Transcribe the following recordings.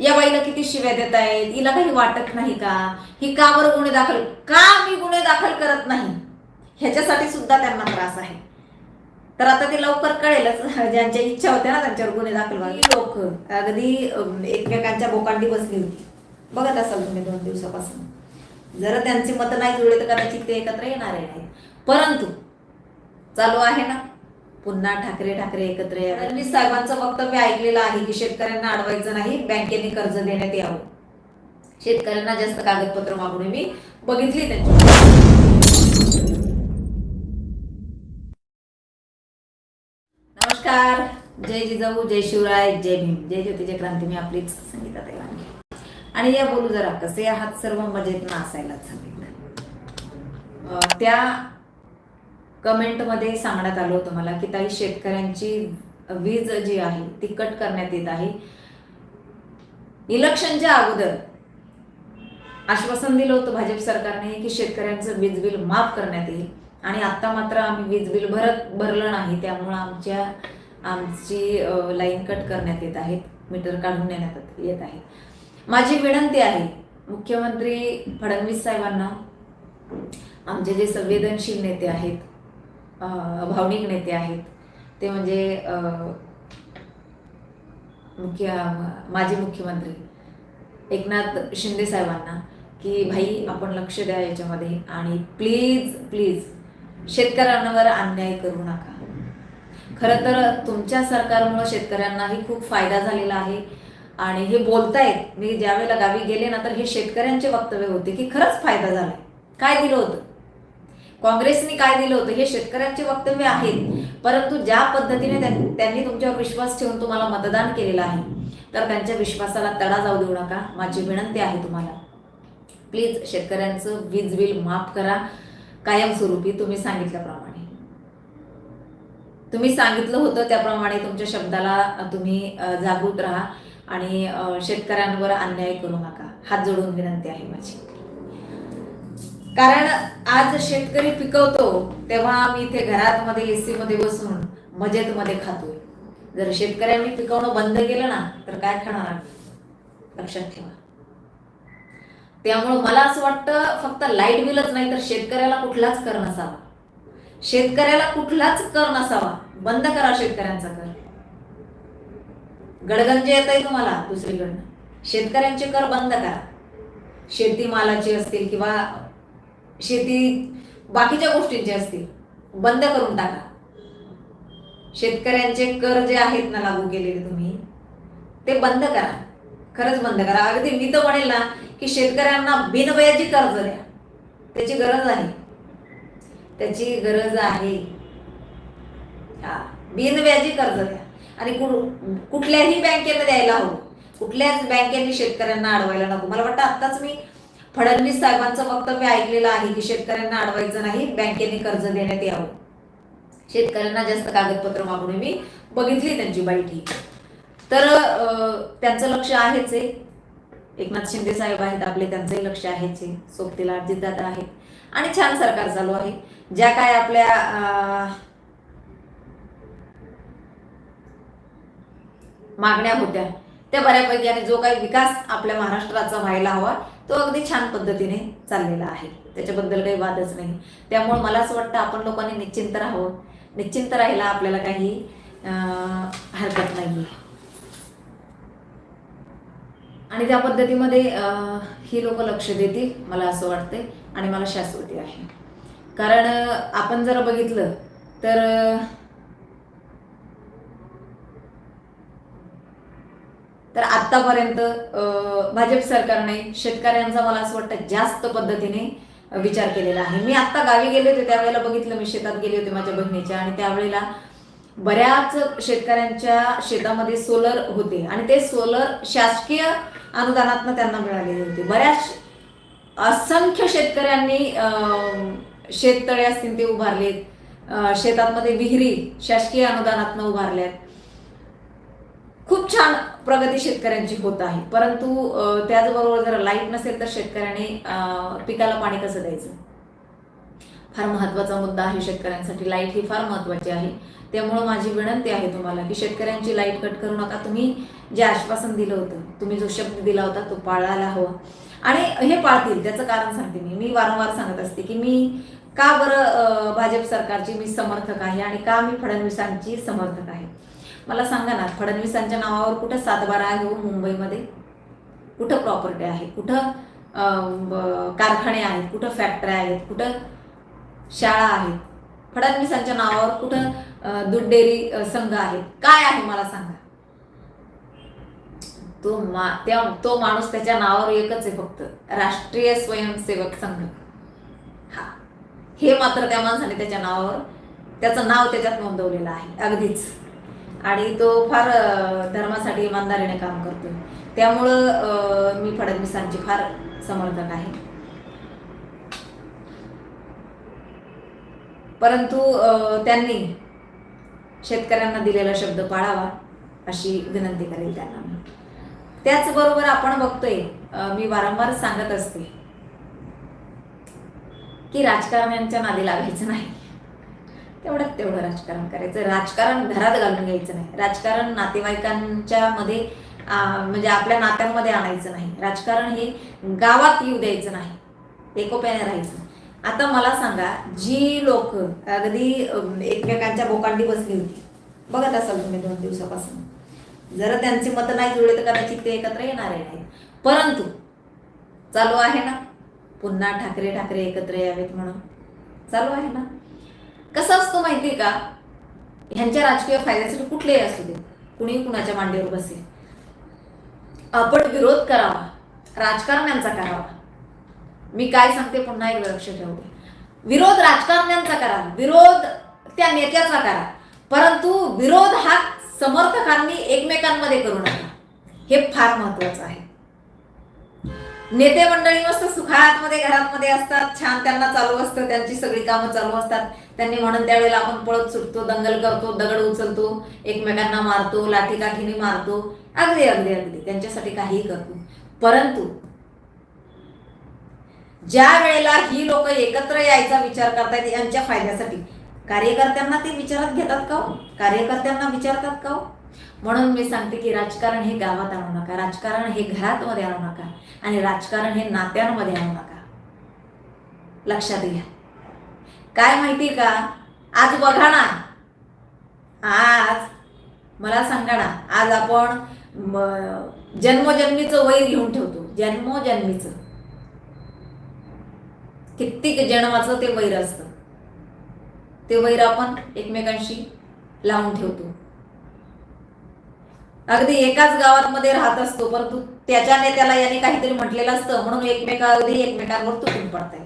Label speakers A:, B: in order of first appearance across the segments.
A: या बाईला किती शिव्या देत आहेत हिला काही वाटत नाही का? ही का बरं गुन्हे दाखल का मी गुन्हे दाखल करत नाही? ह्याच्यासाठी सुद्धा त्यांना त्रास आहे. तर आता ते लवकर कळेलच. ज्यांच्या इच्छा होत्या ना त्यांच्यावर गुन्हे दाखल व्हावे. लोक? अगदी एकमेकांच्या बोकांडी बसली होती. बघत असाल तुम्ही दोन दिवसापासून. जर त्यांची मतं नाही जुळले तर कदाचित ते एकत्र येणार आहे. परंतु चालू आहे ना? पुन्हा ठाकरे ठाकरे एकत्र या फडणवीस साहेबांचं वक्तव्य ऐकलेलं आहे की शेतकऱ्यांना अडवायचं नाही बँकेने कर्ज देण्यात यावं. शेतकऱ्यांना जास्त कागदपत्र मागून मी बघितली त्यांची. नमस्कार. जय जिजाऊ जय शिवराय जय भीम. जय ज्योती जय क्रांती. मी आपलीच संगीता तैवानी आणि या बोलू जरा कसे आहात? सर्व मजेत ना असायलाच सांगितलं त्या कमेंटमध्ये सांगण्यात आलं होतं मला की ताई शेतकऱ्यांची वीज जी आहे ती कट करण्यात येत आहे. इलेक्शनच्या अगोदर आश्वासन दिलं होतं भाजप सरकारने की शेतकऱ्यांचं वीज बिल माफ करण्यात येईल. आणि आत्ता मात्र आम्ही वीज बिल भरत भरलं नाही त्यामुळं आमच्या आमची लाईन कट करण्यात येत आहेत मीटर काढून नेण्यात येत आहे. माझी विनंती आहे मुख्यमंत्री फडणवीस साहेबांना आमचे जे संवेदनशील नेते आहेत भावनिक नेते आहेत. ते म्हणजे मुख्य माजी मुख्यमंत्री एकनाथ शिंदे साहेबांना की भाई आपण लक्ष द्या याच्यामध्ये आणि प्लीज प्लीज शेतकऱ्यांवर अन्याय करू नका. खरं तर तुमच्या सरकारमुळे शेतकऱ्यांनाही खूप फायदा झालेला आहे आणि हे बोलतायत. मी ज्यावेळेला गावी गेले ना तर हे शेतकऱ्यांचे वक्तव्य होते की खरंच फायदा झाला काय दिलं होतं? काँग्रेसने काय दिलं होतं? हे शेतकऱ्यांचे वक्तव्य आहेत. परंतु ज्या पद्धतीने त्यां- त्यांनी तुमच्यावर विश्वास ठेवून तुम्हाला मतदान केलेलं आहे तर त्यांच्या विश्वासाला तडा जाऊ देऊ नका. माझी विनंती आहे तुम्हाला. प्लीज शेतकऱ्यांचं वीज बिल माफ करा. कायमस्वरूपी तुम्ही सांगितल्याप्रमाणे. तुम्ही सांगितलं होतं त्याप्रमाणे तुमच्या शब्दाला तुम्ही जागृत राहा आणि शेतकऱ्यांवर अन्याय करू नका. हात जोडून विनंती आहे माझी. कारण आज शेतकरी पिकवतो तेव्हा आम्ही इथे घरात मध्ये एसी मध्ये बसून मजेत मध्ये खातोय. जर शेतकऱ्यांनी पिकवणं बंद केलं ना तर काय खाणार आम्ही? लक्षात ठेवा. त्यामुळं मला असं वाटतं फक्त लाइट बिलच नाही तर शेतकऱ्याला कुठलाच कर नसावा. शेतकऱ्याला कुठलाच कर नसावा. बंद करा शेतकऱ्यांचा कर. गडगंज येत आहे तुम्हाला दुसरीकडनं. शेतकऱ्यांचे कर बंद करा. शेतीमालाचे असतील किंवा शेती बाकीच्या गोष्टींची असतील बंद करून टाका. शेतकऱ्यांचे कर जे आहेत ना लागू केलेले तुम्ही ते बंद करा. खरंच बंद करा. अगदी मी तर म्हणेल ना की शेतकऱ्यांना बिनवयाची कर्ज द्या. त्याची गरज आहे. त्याची गरज आहे. हा बिनव्याजी कर्ज द्या. आणि कु- कुठल्याही बँकेला द्यायला हवं. कुठल्याच बँकेने शेतकऱ्यांना अडवायला नको. मला वाटतं आत्ताच मी फडणवीस साहेबांचं वक्तव्य ऐकलेलं आहे की शेतकऱ्यांना अडवायचं नाही बँकेने कर्ज देण्यात यावं. शेतकऱ्यांना जास्त कागदपत्र मागून मी बघितली त्यांची बैठी. तर त्यांचं लक्ष आहेच आहे एकनाथ शिंदे साहेब आहेत आपले त्यांचंही लक्ष आहेच आहे सोबतीला अजितदादा आहे आणि छान सरकार चालू आहे. ज्या काय आपल्या अं, मागण्या होत्या त्या बऱ्यापैकी आणि जो काही विकास आपल्या महाराष्ट्राचा व्हायला हवा तो अगदी छान पद्धतीने चाललेला आहे. त्याच्याबद्दल काही वादच नाही. त्यामुळे मला असं वाटतं आपण लोकांनी निश्चिंत राहावं. निश्चिंत राहायला आपल्याला काही हरकत नाही आणि त्या पद्धतीमध्ये ही लोक लक्ष देतील मला असं वाटते आणि मला शाश्वती आहे. कारण आपण जर बघितलं तर तर आतापर्यंत भाजप सरकारने शेतकऱ्यांचा मला असं वाटतं जास्त पद्धतीने विचार केलेला आहे. मी आता गावी गेले होते त्यावेळेला बघितलं मी शेतात गेले होते माझ्या बहिणीच्या आणि त्यावेळेला बऱ्याच शेतकऱ्यांच्या शेतामध्ये सोलर होते आणि ते सोलर शासकीय अनुदानातनं त्यांना मिळालेले होते. बऱ्याच असंख्य शेतकऱ्यांनी अं, शेततळे असतील ते उभारलेत अं, शेतांमध्ये विहिरी शासकीय अनुदानातनं उभारल्यात. खूप छान प्रगती शेतकऱ्यांची होत आहे. परंतु त्याचबरोबर जर लाइट नसेल तर शेतकऱ्याने पिकाला पाणी कसं द्यायचं? फार महत्त्वाचा मुद्दा आहे शेतकऱ्यांसाठी. लाइट ही फार महत्त्वाची आहे. त्यामुळं माझी विनंती आहे तुम्हाला की शेतकऱ्यांची लाइट कट करू नका. तुम्ही जे आश्वासन दिलं होतं तुम्ही जो शब्द दिला होता तो पाळायला हवा. आणि हे पाळतील त्याचं कारण सांगते मी. मी वारंवार सांगत असते की मी का बरं भाजप सरकारची मी समर्थक आहे आणि का मी फडणवीसांची समर्थक आहे? मला सांगा ना फडणवीसांच्या नावावर कुठं सातबारा आहे हो मुंबईमध्ये? कुठं प्रॉपर्टी आहे? कुठं ब- कारखाने आहेत? कुठं फॅक्टऱ्या आहेत? कुठं शाळा आहेत? फडणवीसांच्या नावावर कुठं दूध डेअरी संघ आहे काय आहे मला सांगा. तो मा त्या तो माणूस त्याच्या नावावर एकच आहे फक्त. राष्ट्रीय स्वयंसेवक संघ. हा. हे मात्र त्या माणसाने त्याच्या नावावर त्याचं नाव त्याच्यात नोंदवलेलं आहे. अगदीच. आणि तो फार धर्मासाठी इमानदारीने काम करतो त्यामुळं मी फडणवीसांची फार समर्थक आहे. परंतु अं, त्यांनी शेतकऱ्यांना दिलेला शब्द पाळावा अशी विनंती करेल त्यांना मी. त्याचबरोबर आपण बघतोय मी वारंवार सांगत असते की राजकारण्यांच्या नादी लागायचं नाही. तेवढंच तेवढं राजकारण करायचं. राजकारण घरात घालून घ्यायचं नाही. राजकारण नातेवाईकांच्या मध्ये म्हणजे आपल्या नात्यांमध्ये आणायचं नाही. राजकारण हे गावात येऊ द्यायचं नाही. एकोप्याने राहायचं आता मला सांगा जी लोक अगदी एकमेकांच्या बोकांडी बसली होती. बघत असाल तुम्ही दोन दिवसापासून. जर त्यांची मतं नाही जुळले तर कदाचित ते एकत्र येणार नाही परंतु चालू आहे ना? पुन्हा ठाकरे ठाकरे एकत्र यावेत म्हणून. चालू आहे ना? कसा असतो माहिती का? ह्यांच्या राजकीय फायद्यासाठी कुठलेही असू दे कुणी कुणाच्या मांडीवर बसेल. आपण विरोध करावा राजकारण्यांचा करावा. मी काय सांगते पुन्हा एक लक्ष ठेवते विरोध राजकारण्यांचा करा विरोध त्या नेत्याचा करा. परंतु विरोध हा समर्थकांनी एकमेकांमध्ये करू नका. हे फार महत्वाचं आहे. नेते मंडळी मस्त घरात घरांमध्ये असतात छान त्यांना चालू असतं त्यांची सगळी कामं चालू असतात. त्यांनी म्हणून त्यावेळेला आपण पळत सुटतो दंगल करतो दगड उचलतो एकमेकांना मारतो लाठीकाठीने मारतो. अगदी अगदी अगदी. त्यांच्यासाठी काहीही करतो. परंतु ज्या वेळेला ही लोक एकत्र यायचा विचार करतायत यांच्या फायद्यासाठी कार्यकर्त्यांना ते विचारात घेतात का हो? कार्यकर्त्यांना विचारतात का हो? म्हणून मी सांगते की राजकारण हे गावात आणू नका राजकारण हे घरात मध्ये आणू नका. आणि राजकारण हे नात्यांमध्ये आणू नका. लक्षात घ्या. काय माहिती का? आज बघा ना. आज मला सांगा ना आज आपण जन्मजन्मीचं वैर घेऊन ठेवतो. जन्मोजन्मीचं. कित्येक जन्माचं ते वैर असतं. ते वैर आपण एकमेकांशी लावून ठेवतो. अगदी एकाच गावात मध्ये राहत असतो परंतु त्याच्या नेत्याला याने काहीतरी म्हटलेलं असतं. म्हणून एकमेका अगदी एकमेकांवर तुटून पडताय.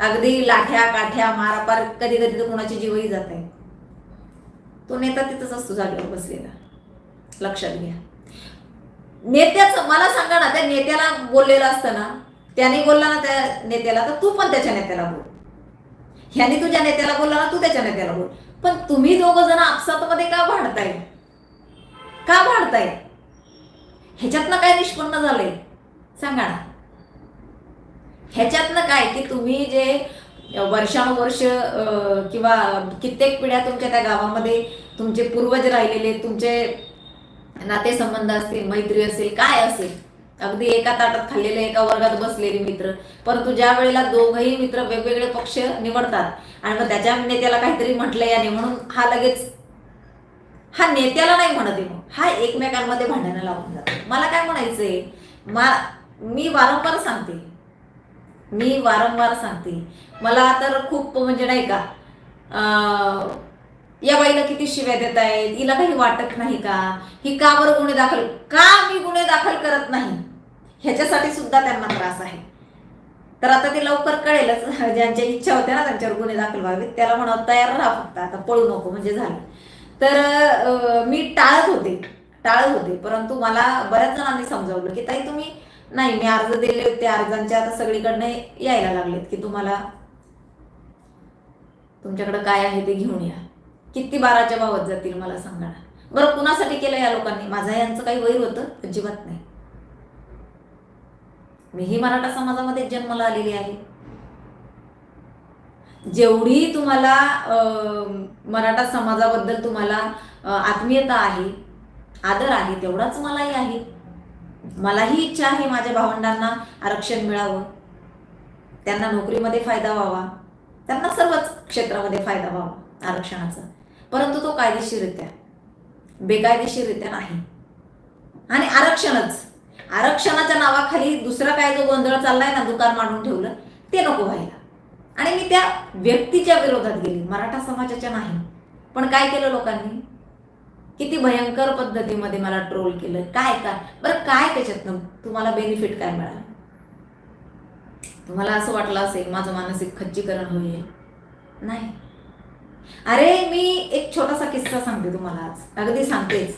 A: अगदी लाठ्या काठ्या मारापार कधी कधी तर कोणाची जीवही जात आहे तो नेता तिथंच असतो जागेवर बसलेला. लक्षात घ्या. नेत्याचं मला सांगा ना त्या नेत्याला बोललेलं असतं ना त्याने बोलला ना त्या नेत्याला तर तू पण त्याच्या नेत्याला बोल. ह्याने तुझ्या नेत्याला बोलला ना तू त्याच्या नेत्याला बोल. पण तुम्ही दोघं जण आपसातमध्ये का भांडताय? का भांडताय? ह्याच्यातनं काय निष्पन्न झालंय? सांगा ना. ह्याच्यातनं काय की तुम्ही जे वर्षानुवर्ष किंवा कित्येक पिढ्या तुमच्या त्या गावामध्ये तुमचे पूर्वज राहिलेले तुमचे नातेसंबंध असतील मैत्री असेल काय असेल? अगदी एका ताटात खाल्लेले एका वर्गात बसलेले मित्र. परंतु ज्या वेळेला दोघही मित्र वेगवेगळे पक्ष निवडतात आणि मग त्याच्या नेत्याला काहीतरी म्हटलं याने म्हणून हा लगेच हा नेत्याला नाही म्हणत आहे हा एकमेकांमध्ये भांडणं लावून जातो. मला काय म्हणायचंय? मा मी वारंवार सांगते. मी वारंवार सांगते. मला तर खूप म्हणजे नाही का या बाईला किती शिव्या देत आहेत? हिला काही वाटत नाही का? ही का बरं गुन्हे दाखल का मी गुन्हे दाखल करत नाही? ह्याच्यासाठी सुद्धा त्यांना त्रास आहे. तर आता ते लवकर कळेलच. ज्यांच्या इच्छा होत्या ना त्यांच्यावर गुन्हे दाखल व्हावेत त्याला म्हणावं तयार राहा फक्त आता पळू नको. म्हणजे झालं. तर मी टाळत होते टाळत होते. परंतु मला बऱ्याच जणांनी समजावलं की ताई तुम्ही नाही मी अर्ज दिले होते. अर्जांचे आता सगळीकडनं यायला लागलेत की तुम्हाला तुमच्याकडे काय आहे ते घेऊन या. किती बाराच्या भावात जातील मला सांगा ना. बरं कुणासाठी केलं या लोकांनी? माझा यांचं काही वैर होतं? अजिबात नाही. मीही मराठा समाजामध्ये जन्माला आलेली आहे. जेवढी तुम्हाला मराठा समाजाबद्दल तुम्हाला आत्मीयता आहे आदर आहे तेवढाच मलाही आहे. मलाही इच्छा आहे माझ्या भावंडांना आरक्षण मिळावं. त्यांना नोकरीमध्ये फायदा व्हावा. त्यांना सर्वच क्षेत्रामध्ये फायदा व्हावा आरक्षणाचा. परंतु तो कायदेशीररित्या बेकायदेशीररित्या नाही. आणि आरक्षणच आरक्षणाच्या नावाखाली दुसरा काय जो गोंधळ चाललाय ना दुकान मांडून ठेवलं ते नको व्हायला. आणि मी त्या व्यक्तीच्या विरोधात गेली. मराठा समाजाच्या नाही. पण काय केलं लोकांनी? किती भयंकर पद्धतीमध्ये मला ट्रोल केलं. काय काय? बरं काय त्याच्यातनं? तुम्हाला बेनिफिट काय मिळालं? तुम्हाला असं वाटलं असेल माझं मानसिक खच्चीकरण होईल? नाही. अरे मी एक छोटासा किस्सा सांगते तुम्हाला आज. अगदी सांगतेच.